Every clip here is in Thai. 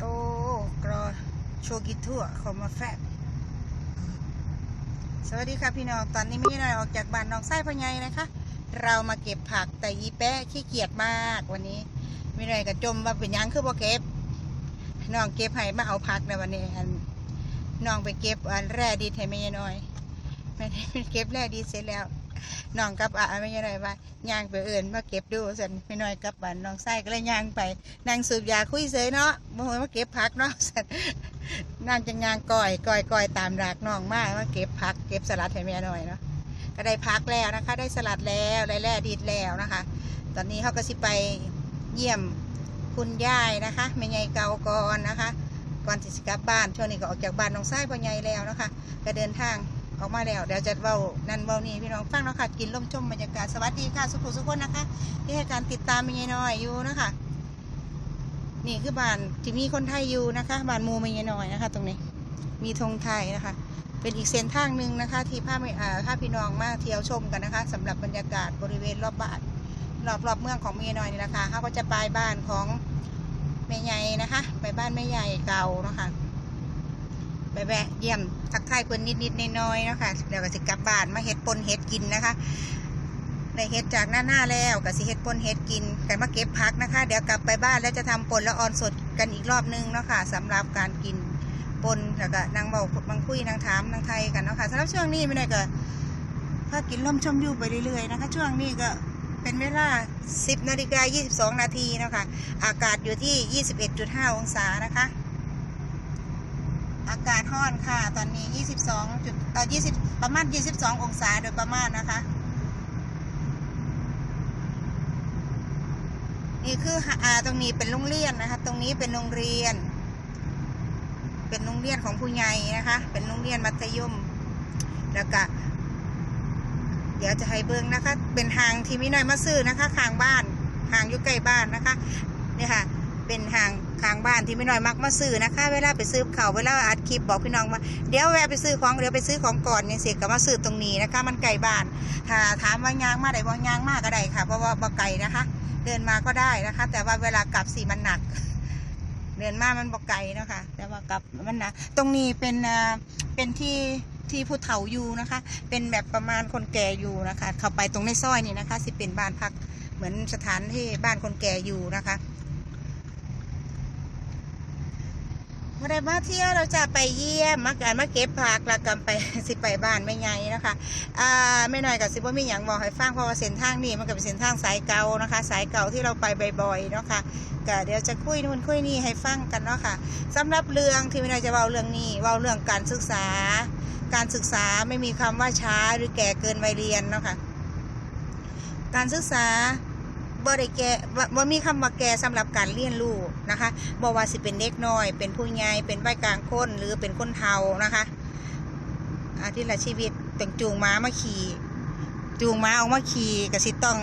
โตกรอโชกิทั่วเขามาแฟบสวัสดีค่ะพี่น้องตอนนี้ไม่น้อยออกจากบ้านน้องไส้พะไยนะคะ เรามาเก็บผักแต่ยีแปะขี้เกียจมากวันนี้ไม่น้อยก็จมว่าเป็นยังคือบ่เก็บน้องเก็บให้มาเอาผักในวันนี้อันน้องไปเก็บอันแร่ดีให้ไม่น้อยไม่ได้เก็บแร่ดีเสร็จแล้ว น้องกับอาไม่น้อยว่าย่างไปเอื่นมาเก็บดูสันไม่น้อยกับบ้านน้องไส้ก็เลยย่างไปนางสูบยาคุยเสยเนาะบ่ฮู้มาเก็บผักเนาะสันนางจะย่างก่อยก่อยก่อยตามรากน้องมากมาเก็บผักเก็บสลัดให้แม่น้อยเนาะก็ได้พักแล้วนะคะ ได้สลัดแล้วได้แร่ดีดแล้วนะคะ ตอนนี้เขาก็สิไปเยี่ยมคุณย่ายนะคะแม่ใหญ่เก่าก่อนนะคะก่อนที่จะกลับบ้านช่วงนี้ก็ออกจากบ้านน้องไส้พ่อใหญ่แล้วนะคะ ก็เดินทาง ออกมาแล้วเดี๋ยวจะเว้านั่นเว้านี่พี่น้องฟังเนาะค่ะกินลมชมบรรยากาศสวัสดีค่ะสุขุสุขคนนะคะที่ให้การติดตามม่ใหญ่น้อยอยู่นะคะนี่คือบ้านที่มีคนไทยอยู่นะคะบ้านมูม่ใหญ่น้อยนะคะ ตรงนี้ มีธงไทยนะคะ เป็นอีกเส้นทางหนึ่งนะคะ ที่พาไม่อ่าพาพี่น้องมาเที่ยวชมกันนะคะสำหรับบรรยากาศบริเวณรอบบ้านรอบรอบเมืองของเมียน้อยนี่นะคะเขาก็จะไปบ้านของแม่ใหญ่นะคะ ไปบ้านแม่ใหญ่เก่านะคะ ไปแวะเยี่ยมทักทายเพิ่นนิดนิดๆน้อยๆเนาะคะเดี๋ยวก็สิกลับบ้านมาเฮ็ดปนเฮ็ดกินนะคะได้เฮ็ดจากหน้าหน้าแล้วก็สิเฮ็ดปนเฮ็ดกินกันมาเก็บพักนะคะ เดี๋ยวกลับไปบ้านแล้วจะทำปนละออนสดกันอีกรอบนึงเนาะค่ะสำหรับการกินปนแล้วก็นางเบาบางคุยนางถามนางไทยกันเนาะค่ะสำหรับช่วงนี้ไม่ได้ก็พากินลมชมอยู่ไปเรื่อยๆนะคะ ช่วงนี้ก็เป็นเวลา 10นาฬิกา22 นาทีนะคะ อากาศอยู่ที่ 21.5 องศานะคะ อากาศร้อนค่ะ ตอนนี้ 22จุดเอ่อ20 ประมาณ 22 องศาโดยประมาณนะคะ นี่คืออ่าตรงนี้เป็นโรงเรียนนะคะ ตรงนี้เป็นโรงเรียน เป็นโรงเรียนของผู้ใหญ่นะคะ เป็นโรงเรียนมัธยม แล้วก็ เดี๋ยวจะให้เบิ้งนะคะ เป็นทางที่มีน้อยมาซื้อนะคะข้างบ้าน ห่างอยู่ใกล้บ้านนะคะ นี่ค่ะ เป็นทางข้างบ้านที่ไม่น้อยมักมาซื้อนะคะ เวลาไปซื้อเขาวเวลาอัดคลิปบอกพี่น้องมาเดี๋ยวแวะไปซื้อของเดี๋ยวไปซื้อของก่อนเนี่ยเสร็จก็มาซื้อตรงนี้นะคะ มันไกลบ้านถ้าถามว่ายางมาได้บ่ยางมากก็ได้ค่ะ เพราะว่าบ่ไกลนะคะ เดินมาก็ได้นะคะ แต่ว่าเวลากลับสีมันหนัก เดินมามันบอกไกลนะคะแต่ว่ากลับมันนะตรงนี้เป็นเป็นที่ที่ผู้เฒ่าอยู่นะคะ เป็นแบบประมาณคนแก่อยู่นะคะ เข้าไปตรงในซอยนี่นะคะสิเป็นบ้านพักเหมือนสถานที่บ้านคนแก่อยู่นะคะ มื่อใดมาเที่ยวเราจะไปเยี่ยมมาการมาเก็บผักแล้วกันไปสิไปบ้านไม่ไงนะคะอ่าไม่หน้อยกับสิบ่มีอย่างบอกให้ฟังเพราะว่าเส้นทางนี้มันก็เป็นเส้นทางสายเก่านะคะ สายเก่าที่เราไปบ่อยๆเนาะค่ะก็เดี๋ยวจะคุยนู่นคุยนี่ให้ฟังกันเนาะค่ะสำหรับเรื่องที่ไม่หน้อยจะเว้าเรื่องนี้เว้าเรื่องการศึกษา การศึกษาไม่มีคำว่าช้าหรือแก่เกินวัยเรียนเนาะค่ะการศึกษา บ่ได้แก่บ่มีคำว่าแก่สำหรับการเรียนรู้นะคะบ่ว่าสิเป็นเด็กน้อย เป็นผู้ใหญ่เป็นวัยกลางคนหรือเป็นคนเฒ่านะคะอาทิตย์ละชีวิตต้องจูงม้ามาขี่จูงม้าออกมาขี่ก็สิต้อง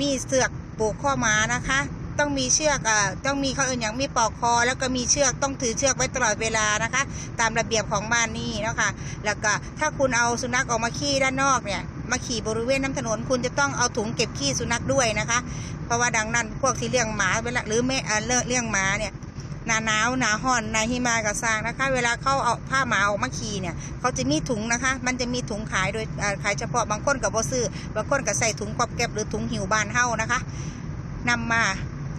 มีเสือกผูกข้อม้านะคะ ต้องมีเชือกอ่าต้องมีเขาเอื่นอย่างมีปลอกคอ แล้วก็มีเชือกต้องถือเชือกไว้ตลอดเวลานะคะ ตามระเบียบของบ้านนี่นะคะแล้วก็ถ้าคุณเอาสุนัขออกมาขี่ด้านนอกเนี่ย มาขี่บริเวณน้ำถนน คุณจะต้องเอาถุงเก็บขี้สุนัขด้วยนะคะ เพราะว่าดังนั้นพวกที่เลี้ยงหมาเวลาหรือแม่เลี้ยงเลี้ยงหมาเนี่ยหนาหนาวหนาห้อนหนาหิมะกับซางนะคะ เวลาเขาเอาผ้าหมาออกมาขี่เนี่ยเขาจะมีถุงนะคะ มันจะมีถุงขายโดยขายเฉพาะบางคนกับบ่ซื้อบางคนก็ใส่ถุงกอบแก็บหรือถุงหิวบานเฮ้านะคะนำมา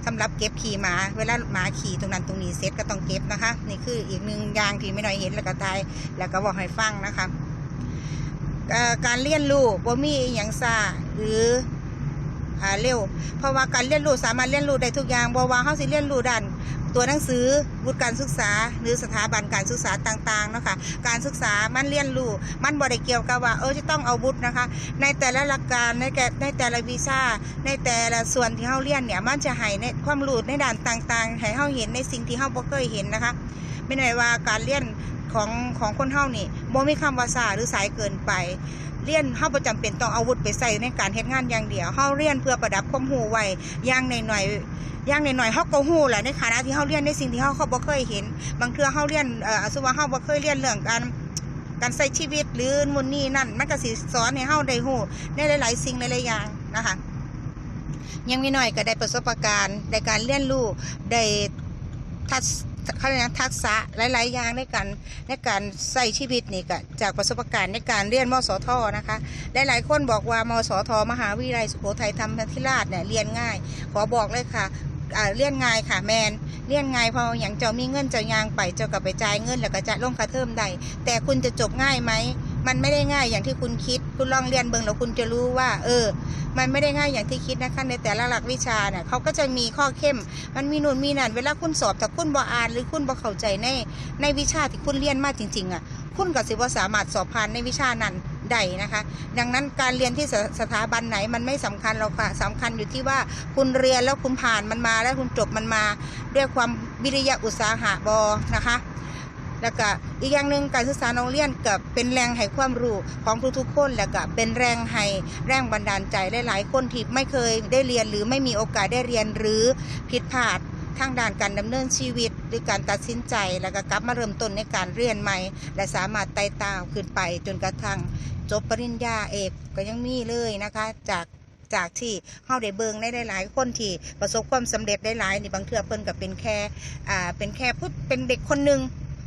สำหรับเก็บขี่หมา เวลาหมาขี่ตรงนั้นตรงนี้เซ็ตก็ต้องเก็บนะคะ นี่คืออีกหนึ่งอย่างที่ไม่น้อยเห็นแล้วก็ทายแล้วก็บอกให้ฟังนะคะ การเรียนรู้ว่มีอย่างซาหรืออ่าเร็ว เพราะว่าการเรียนรู้สามารถเรียนรู้ได้ทุกอย่างบ่ว่าเฮาสิเรียนรู้ด้านตัวหนังสือวุฒิการศึกษา หรือสถาบันการศึกษาต่างๆเนาะค่ะการศึกษามันเรียนรู้มันบ่ได้เกี่ยวกับว่าเออจะต้องเอาวุฒินะคะ ในแต่ละหลักการในแกในแต่ละวีซ่าในแต่ละส่วนที่เฮาเรียนเนี่ยมันจะให้ในความรู้ในด้านต่างๆให้เฮาเห็นในสิ่งที่เฮาบ่เคยเห็นนะคะ ไม่ได้ว่าการเรียน ของของคนเฮานี่บ่มีคำว่าซาหรือสายเกินไป เรียนเฮาบ่จำเป็นต้องอาอาวุธไปใส่ในการเฮ็ดงานอย่างเดียวเฮาเรียนเพื่อประดับความรู้ไว้อย่างหน่อยๆอย่างหน่อยๆเฮาก็รู้แหละในขณะที่เฮาเรียนในสิ่งที่เฮาเขาบ่เคยเห็น บางเทื่อเฮาเรียนเอ่อสมมุติว่าเฮาบ่เคยเรียนเรื่องการการใช้ชีวิตหรือมุนนี่นั่นมันก็สิสอนให้เฮาได้รู้ในหลาย ๆ สิ่งหลายๆอย่างนะคะยังมีหน่อยก็ได้ประสบการณ์ในการเรียนรู้ได้ทัศ เขาเรียกนะทักษะหลาย ๆ อย่างในการในการใส่ชีวิตนี่ก็จากประสบการณ์ในการเรียนมสทนะคะหลาย ๆ คนบอกว่ามสทมหาวิทยาลัยสุโขทัยธรรมธิราชเนี่ยเรียนง่าย ขอบอกเลยค่ะเรียนง่ายค่ะแมนเรียนง่ายพออย่างเจ้ามีเงินเจ้ายางไปเจ้ากับไปจ่ายเงินแล้วก็จะลงค่าเทอมใดแต่คุณจะจบง่ายไหม มันไม่ได้ง่ายอย่างที่คุณคิด คุณลองเรียนเบิงแล้วคุณจะรู้ว่า เออ มันไม่ได้ง่ายอย่างที่คิดนะคะในแต่ละหลักวิชาเนี่ยเขาก็จะมีข้อเข้ม มันมีนูนมีนั่นเวลาคุณสอบถ้าคุณบ่อ่าน หรือคุณบ่เข้าใจในในวิชาที่คุณเรียนมาจริง ๆอะคุณก็สิบ่สามารถสอบผ่านในวิชานั้นได้นะคะ ดังนั้นการเรียนที่สสถาบันไหนมันไม่สำคัญหรอกค่ะสำคัญอยู่ที่ว่าคุณเรียนแล้วคุณผ่านมันมาแล้วคุณจบมันมา ด้วยความวิริยะอุตสาหะบอนะคะ แล้วก็อีกอย่างหนึ่งการศึกษาโรงเรียนกับเป็นแรงให้ความรู้ของทุกๆคนแล้วก็เป็นแรงให้แรงบันดาลใจหลายๆคนที่ไม่เคยได้เรียนหรือไม่มีโอกาสได้เรียนหรือผิดพลาดทางด้านการดำเนินชีวิต หรือการตัดสินใจแล้วก็กลับมาเริ่มต้นในการเรียนใหม่ และสามารถไต่เต้าขึ้นไป จนกระทั่งจบปริญญาเอกก็ยังมีเลยนะคะจากจากที่เฮาได้เบิงได้หลายๆคนที่ประสบความสำเร็จได้หลายนี่บางเทื่อเพิ่นก็เป็นแค่อ่าเป็นแค่พูดเป็นเด็กคนหนึ่ง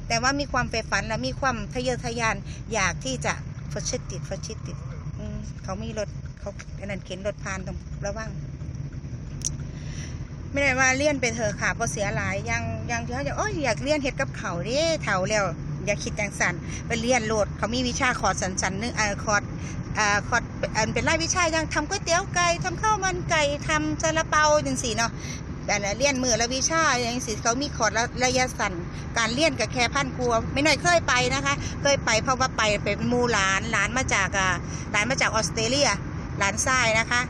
แต่ว่ามีความใฝ่ฝันและมีความทะเยอทะยานอยากที่จะฟัชิตติดฟัชิตติดเขามีรถเขาอันนั้นเข็นรถผ่านตรงระว่างไม่ได้ว่าเลี่ยนไปเถอะค่ะเพราะเสียหลายยังยังที่เขาจะโอ้ยอยากเลี่ยนเฮ็ดกับเขาเด้เถาแล้วอย่าคิดจังสันไปเลี่ยนโหลดเขามีวิชาคอร์ดสันสันนึงเอ่อคอร์ดอ่าคอร์ดอันเป็นรายวิชาย่างทำก๋วยเตี๋ยวไก่ทำข้าวมันไก่ทำซาลาเปาจังสี่เนาะแบบนั้นเลี่ยนมือละวิชาอย่างสี่เขามีคอร์ดระยะสั้น การเลี่ยนกับแค่พันครัวไม่น้อยเคยไปนะคะ เคยไปเพราะว่าไปเป็นมูหลานหลานมาจากอ่าหลานมาจากออสเตรเลียหลานทรายนะคะ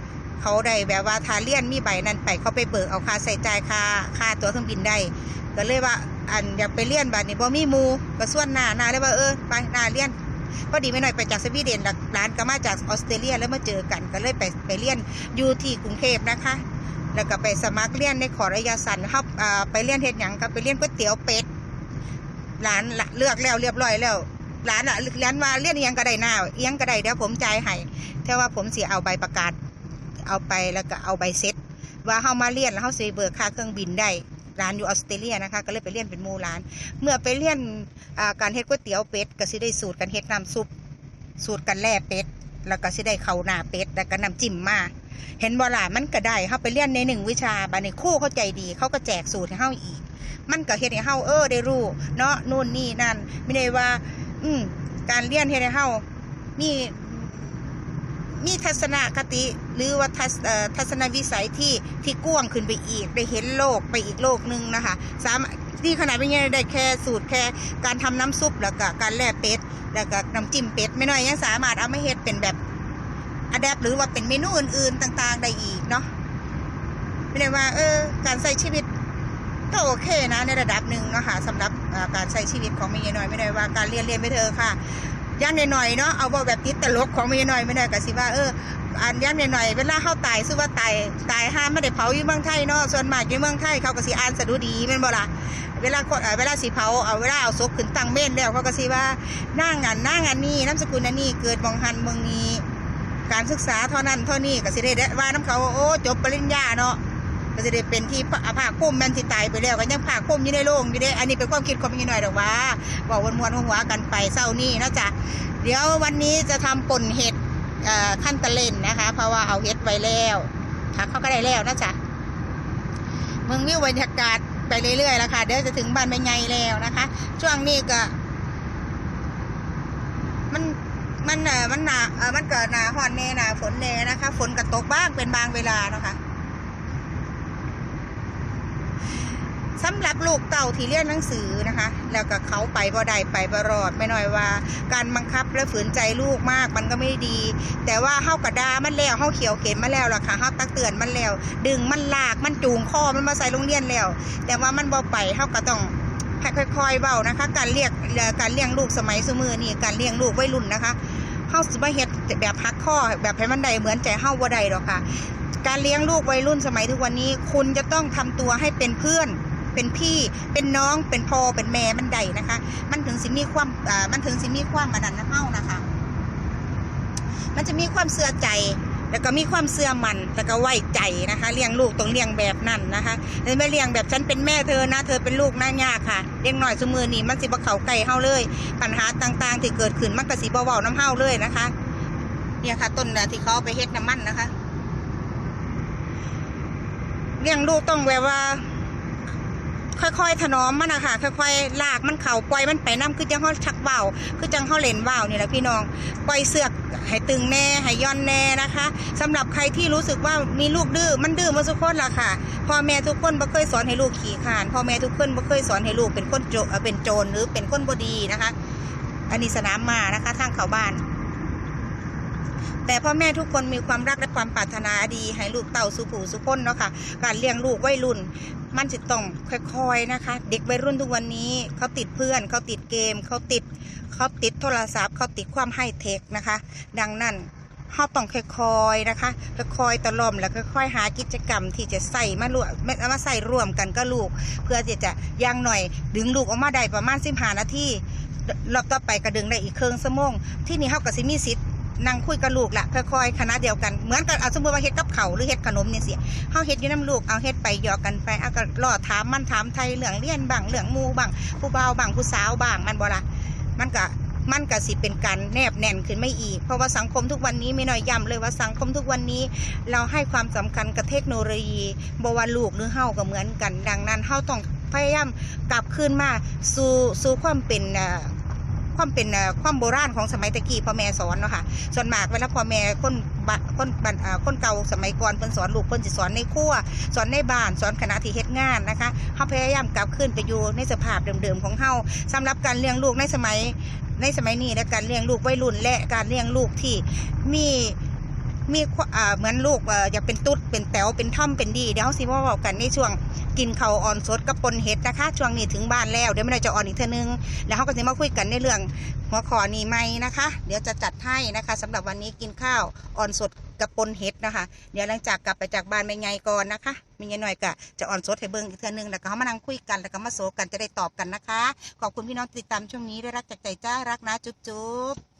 เขาได้แบบว่าทาเลี่ยนมีใบนั้นไปเขาไปเบิกเอาค่าใส่จ่ายค่าค่าตัวเครื่องบินได้ก็เลยว่าอันอยากไปเลี่ยนบัดนี้บ่มีมูก็ส่วนหน้าหน้าเลยว่าเออไปหน้าเลี่ยนพอดีไม่น้อยไปจากสวีเดนแล้วร้านก็มาจากออสเตรเลียแล้วมาเจอกันก็เลยไปไปเลี่ยนอยู่ที่กรุงเทพนะคะ แล้วก็ไปสมัครเลี่ยนในขอระยะสั้นครับอ่าไปเลี่ยนเฮ็ดหยังครับไปเลี่ยนก๋วยเตี๋ยวเป็ด ร้านละเลือกแล้วเรียบร้อยแล้วร้านอะร้านว่าเลี่ยนเอิหยังก็ได้หน้าเอิหยังก็ได้เดี๋ยวผมจ่ายให้แต่ว่าผมเสิเอาใบประกาศ เอาไปแล้วก็เอาใบเซ็ตว่าเฮามาเลี่ยนแล้วเฮาสิเบิกค่าเครื่องบินได้ร้านอยู่ออสเตรเลียนะคะก็เลยไปเลี่ยนเป็นมูร้าน เมื่อไปเลี่ยนการเฮ็ดก๋วยเตี๋ยวเป็ดก็สิได้สูตรการเฮ็ดน้ำซุปสูตรการแล่เป็ดแล้วก็สิได้เข้าหน้าเป็ดแล้วก็น้ำจิ้มมาเห็นบ่ล่ะมันก็ได้เฮาไปเรียนในหนึ่งวิชาบัดนี้ครู่เขาใจดี เขาก็แจกสูตรให้เฮาอีก มันก็เฮ็ดให้เฮาเออได้รู้เนาะนู่นนี่นั่นไม่ได้ว่า อืมการเรียนเฮ็ดให้เฮามีมีทัศนคติหรือว่าทัศเอ่อทัศนวิสัยที่ที่กว้างขึ้นไปอีก ได้เห็นโลกไปอีกโลกหนึงนะคะสามนี่ขนาดเป็นไงได้แค่สูตรแค่การทำน้ำซุปแล้วก็การแล่เป็ดแล้วก็น้ำจิ้มเป็ดไม่น้อยยังสามารถเอามาเฮ็ดเป็นแบบอะแดปหรือว่าเป็นเมนูอื่นๆต่าง ๆ ได้อีกเนาะไม่ได้ว่า เออ การใช้ชีวิต ก็โอเคนะในระดับหนึ่งนะคะสำหรับการใช้ชีวิตของเมียน้อยไม่ได้ว่าการเรียนเรียนไปเถอะค่ะย่างหน่อยเนาะเอาบอกแบบติดตลกของเมียน้อยไม่ได้ก็สิว่าเอออันย่างหน่อยเวลาเข้าตายซื้อว่าตายตายห้ามไม่ได้เผาอยู่เมืองไทยเนาะส่วนมากอยู่เมืองไทยเขาก็สิอ่านสะดุดีแม่นบ่ล่ะเวลาคนเวลาสิเผาเอาเวลาเอาศพขึ้นตั้งเม่นแล้วเขาก็สิว่านั่งอันนั่งอันนี้นามสกุลอันนี้เกิดบองหันเมืองนี้การศึกษาเท่านั้นเท่านี้ก็สิได้ว่าน้ำเขาโอ้จบปริญญาเนาะ ก็สิได้เป็นที่ภาคภูมิแม่นที่ตายไปแล้วก็ยังภาคภูมิอยู่ในโลกอยู่เด้อันนี้เป็นความคิดของพี่หน่อยดอกว่าบอกวนมวนหัวกันไปเศร้านี่นะจ๊ะเดี๋ยววันนี้จะทำป่นเห็ดขั้นตะเล่นนะคะ เพราะว่าเอาเห็ดไว้แล้วพักเขาก็ได้แล้วนะจ๊ะเมืองวิวบรรยากาศไปเรื่อยๆแล้วค่ะเดี๋ยวจะถึงบ้านแม่ไงแล้วนะคะ ช่วงนี้ก็ มันมันเออมันหนาเออมันเกิดหนาหอนเนหนาฝนเนนะคะ ฝนก็ตกบ้างเป็นบางเวลาเนาะคะ สำหรับลูกเต่าที่เรียนหนังสือนะคะ แล้วก็เขาไปบ่ได้ไปบ่รอดไม่น้อยว่า การบังคับและฝืนใจลูกมากมันก็ไม่ดี แต่ว่าเฮากระดามันแล้วเฮาเขียวเข็มมาแล้วล่ะค่ะเฮาตักเตือนมันแล้ว ดึงมันลากมันจูงคอมันมาใส่โรงเรียนแล้ว แต่ว่ามันบ่ไปเฮาก็ต้องค่อยๆเบานะคะ การเรียกการเลี้ยงลูกสมัยสมือนี่การเลี้ยงลูกวัยรุ่นนะคะเฮาสิบ่เฮ็ดแบบพักข้อแบบให้มันได้เหมือนใจเฮาบ่ได้หรอกค่ะ การเลี้ยงลูกวัยรุ่นสมัยทุกวันนี้ คุณจะต้องทำตัวให้เป็นเพื่อน เป็นพี่เป็นน้องเป็นพ่อเป็นแม่มันได้นะคะ มันถึงสิมีความอ่ามันถึงสิมีความมันนั้นนะเฮานะคะ มันจะมีความเสื่อใจแล้วก็มีความเสื่อมันแล้วก็ไว้ใจนะคะเลี้ยงลูกต้องเลี้ยงแบบนั้นนะคะไม่เลี้ยงแบบฉันเป็นแม่เธอนะเธอเป็นลูกน่ายากค่ะเลี้ยงหน่อยสมือนี่มันสิบ่เขาไก่เฮาเลย ปัญหาต่างๆ ที่เกิดขึ้นมันก็สิบเว้าน้ำเฮาเลยนะคะ เนี่ยค่ะต้นน่ะที่เขาเอาไปเฮ็ดน้ำมันนะคะเลี้ยงลูกต้องแบบว่า ค่อยๆ ถนอมมันนะคะค่อยๆลากมันเข่าปล่อยมันไปน้ำคือจังเขาชักว่าคือจังเขาเล่นว่าวนี่แหละพี่น้องปล่อยเสือกให้ตึงแน่ให้ย่อนแน่นะคะสำหรับใครที่รู้สึกว่ามีลูกดื้อมันดื้อมาทุกคนละค่ะพ่อแม่ทุกคนบ่เคยสอนให้ลูกขี่ขานพ่อแม่ทุกคนบ่เคยสอนให้ลูกเป็นคนโจเอ่อเป็นโจรหรือเป็นคนบดีนะคะ อันนี้สนามมานะคะทางเขาบ้าน แต่พ่อแม่ทุกคนมีความรักและความปรารถนาดี ให้ลูกเต่าสุผูสุพ้นเนาะค่ะ การเลี้ยงลูกวัยรุ่น มันจะต้องค่อยๆนะคะ เด็กวัยรุ่นทุกวันนี้เขาติดเพื่อนเขาติดเกมเขาติดเขาติดโทรศัพท์เขาติดความไฮเทคนะคะ ดังนั้นเขาต้องค่อยๆนะคะค่อยๆตะล่อมแล้วค่อยๆหากิจกรรมที่จะใส่มารวมมาใส่ร่วมกันก็ลูก เพื่อที่จะย่างหน่อย ดึงลูกออกมาได้ประมาณสิบห้านาทีรอบต่อไปก็ดึงได้อีกเครึ่งชั่วโมงที่นี่เขาก็สิมีสิทธิ์ นั่งคุยกับลูกละค่อยๆคณะเดียวกันเหมือนกับเอาสมมติว่าเฮ็ดกับเขาหรือเฮ็ดขนมเนี่ยสิเฮาเฮ็ดอยู่น้ำลูกเอาเฮ็ดไปหยอกกันไปเอาก็รอถามมันถามไทยเหลืองเลี้ยนบางเหลืองมูบางผู้บ่าวบางผู้สาวบางมันบ่ละมันก็มันก็สิเป็นการแนบแน่นขึ้นไม่อีก เพราะว่าสังคมทุกวันนี้ไม่น้อยย้ำเลยว่าสังคมทุกวันนี้ เราให้ความสำคัญกับเทคโนโลยีบ่ว่าลูกหรือเฮาก็เหมือนกัน ดังนั้นเฮาต้องพยายามกลับคืนมาสู่สู่ความเป็นอ่อ ความเป็นความโบราณของสมัยตะกี้พ่อแม่สอนเนาะค่ะส่วนมากเวลาพ่อแม่คนบะคนบันคนเก่าสมัยก่อนเพิ่นสอนลูกเพิ่นสิสอนในครัวสอนในบ้านสอนขณะที่เฮ็ดงานนะคะเฮาพยายามกลับคืนไปอยู่ในสภาพเดิมๆของเฮาสำหรับการเลี้ยงลูกในสมัยในสมัยนี้และการเลี้ยงลูกวัยรุ่นและการเลี้ยงลูกที่มีมีเหมือนลูกอยากเป็นตุ๊ดเป็นแต๋วเป็นท่อมเป็นดีเดี๋ยวเฮาสิมาเว้ากันในช่วง กินข้าวอ่อนสดกับปนเห็ดนะคะ ช่วงนี้ถึงบ้านแล้วเดี๋ยวไม่ได้จะอ่อนอีกเท่นึง แล้วเฮาก็สิมาคุยกันในเรื่องหัวข้อนี้ไหมนะคะ เดี๋ยวจะจัดให้นะคะสำหรับวันนี้กินข้าวอ่อนสดกับปนเห็ดนะคะ เดี๋ยวหลังจากกลับไปจากบ้านแม่ไงก่อนนะคะแม่ไงหน่อยก็จะอ่อนสดให้เบิ้งอีกเท่นึงแล้วก็เขามานั่งคุยกันแล้วก็มาโซกันจะได้ตอบกันนะคะ ขอบคุณพี่น้องติดตามช่วงนี้ด้วยรักจากใจจ้ารักนะจุ๊บจุ๊บ